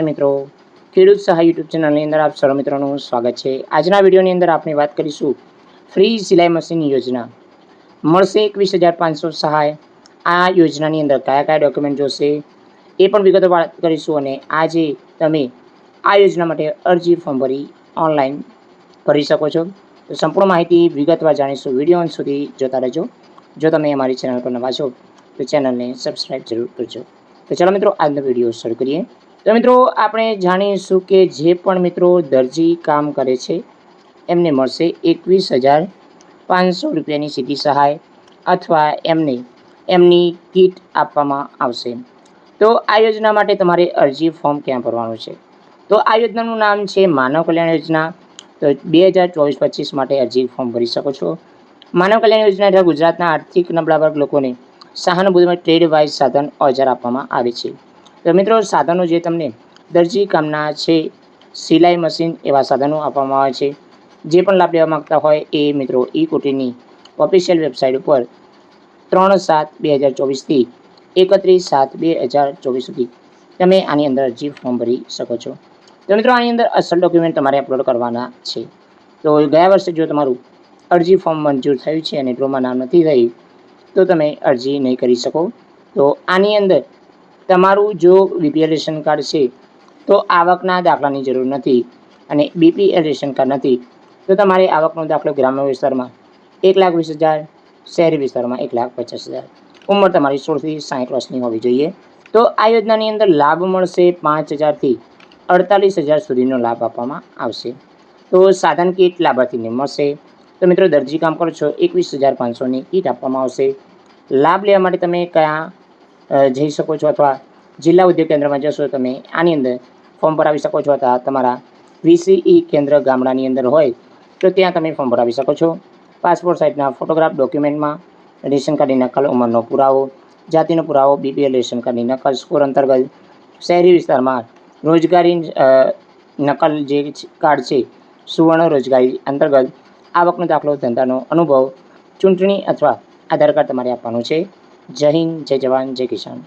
મિત્રો. ખેડૂત સહાય યુટ્યુબ ચેનલની અંદર આપ સર્વ મિત્રોનું સ્વાગત છે. આજના વિડીયોની અંદર આપણે વાત કરીશું ફ્રી સિલાઈ મશીન યોજના. મળશે એકવીસ હજાર પાંચસો સહાય. આ યોજનાની અંદર કયા કયા ડોક્યુમેન્ટ જોશે એ પણ વિગતો વાત કરીશું અને આજે તમે આ યોજના માટે અરજી ફોર્મ ભરી ઓનલાઈન ભરી શકો છો. તો સંપૂર્ણ માહિતી વિગતવાર જાણીશું વીડિયો અંત સુધી જોતા રહેજો. જો તમે અમારી ચેનલ પર નવા છો તો ચેનલને સબસ્ક્રાઈબ જરૂર કરજો. તો ચાલો મિત્રો, આજનો વીડિયો શરૂ કરીએ. તો મિત્રો, આપણે જાણીશું કે જે પણ મિત્રો દરજી કામ કરે છે, એમને મળશે એકવીસ હજાર પાંચસો રૂપિયાની સીધી સહાય અથવા એમને એમની કીટ આપવામાં આવશે. તો આ યોજના માટે તમારે અરજી ફોર્મ ક્યાં ભરવાનું છે? તો આ યોજનાનું નામ છે માનવ કલ્યાણ યોજના. તો બે હજાર ચોવીસ પચીસ માટે અરજી ફોર્મ ભરી શકો છો. માનવ કલ્યાણ યોજના હેઠળ ગુજરાતના આર્થિક નબળા વર્ગ લોકોને સહાનુભૂતિમાં ટ્રેડ વાઇઝ સાધન ઓજાર આપવામાં આવે છે. તો મિત્રો, સાધનો જે તમને દરજી કામના છે, સિલાઈ મશીન એવા સાધનો આપવામાં આવે છે. જે પણ લાભ લેવા માગતા હોય એ મિત્રો ઈ કોટીની ઓફિશિયલ વેબસાઇટ ઉપર ત્રણ સાત બે હજાર ચોવીસથી એકત્રીસ સાત બે હજાર ચોવીસ સુધી તમે આની અંદર અરજી ફોર્મ ભરી શકો છો. તો મિત્રો, આની અંદર અસલ ડોક્યુમેન્ટ તમારે અપલોડ કરવાના છે. તો ગયા વર્ષે જો તમારું અરજી ફોર્મ મંજૂર થયું છે અને ડ્રોમાં નામ નથી થયું તો તમે અરજી નહીં કરી શકો. તો આની અંદર તમારું જો બીપીએલ રેશન કાર્ડ છે, તો આવકના દાખલાની જરૂર નથી અને બીપીએલ રેશન કાર્ડ નથી, તો તમારે આવકનો દાખલો ગ્રામ્ય વિસ્તારમાં એક લાખ વીસ હજાર, શહેરી વિસ્તારમાં એક લાખ પચાસ હજાર. ઉંમર તમારી સોળથી સાઠ વર્ષની હોવી જોઈએ. તો આ યોજનાની અંદર લાભ મળશે પાંચ હજારથી અડતાલીસ હજાર સુધીનો લાભ આપવામાં આવશે. તો સાધન કીટ લાભાર્થીને મળશે. તો મિત્રો, દરજી કામ કરો છો, એકવીસ હજાર પાંચસોની કીટ આપવામાં આવશે. લાભ લેવા માટે તમે કયા જઈ શકો છો અથવા જિલ્લા ઉદ્યોગ કેન્દ્રમાં જશો, તમે આની અંદર ફોર્મ ભરાવી શકો છો અથવા તમારા વીસીઈ કેન્દ્ર ગામડાની અંદર હોય, તો ત્યાં તમે ફોર્મ ભરાવી શકો છો. પાસપોર્ટ સાઇઝના ફોટોગ્રાફ ડોક્યુમેન્ટમાં રેશન કાર્ડની નકલ, ઉંમરનો પુરાવો, જાતિનો પુરાવો બીપીએલ રેશન કાર્ડની નકલ સ્કોર અંતર્ગત શહેરી વિસ્તારમાં રોજગારી નકલ જે કાર્ડ છે, સુવર્ણ રોજગારી અંતર્ગત આવકનો દાખલો, ધંધાનો અનુભવ, ચૂંટણી અથવા આધાર કાર્ડ તમારે આપવાનું છે. જય હિન્દ જય જવાન જય કિસાન.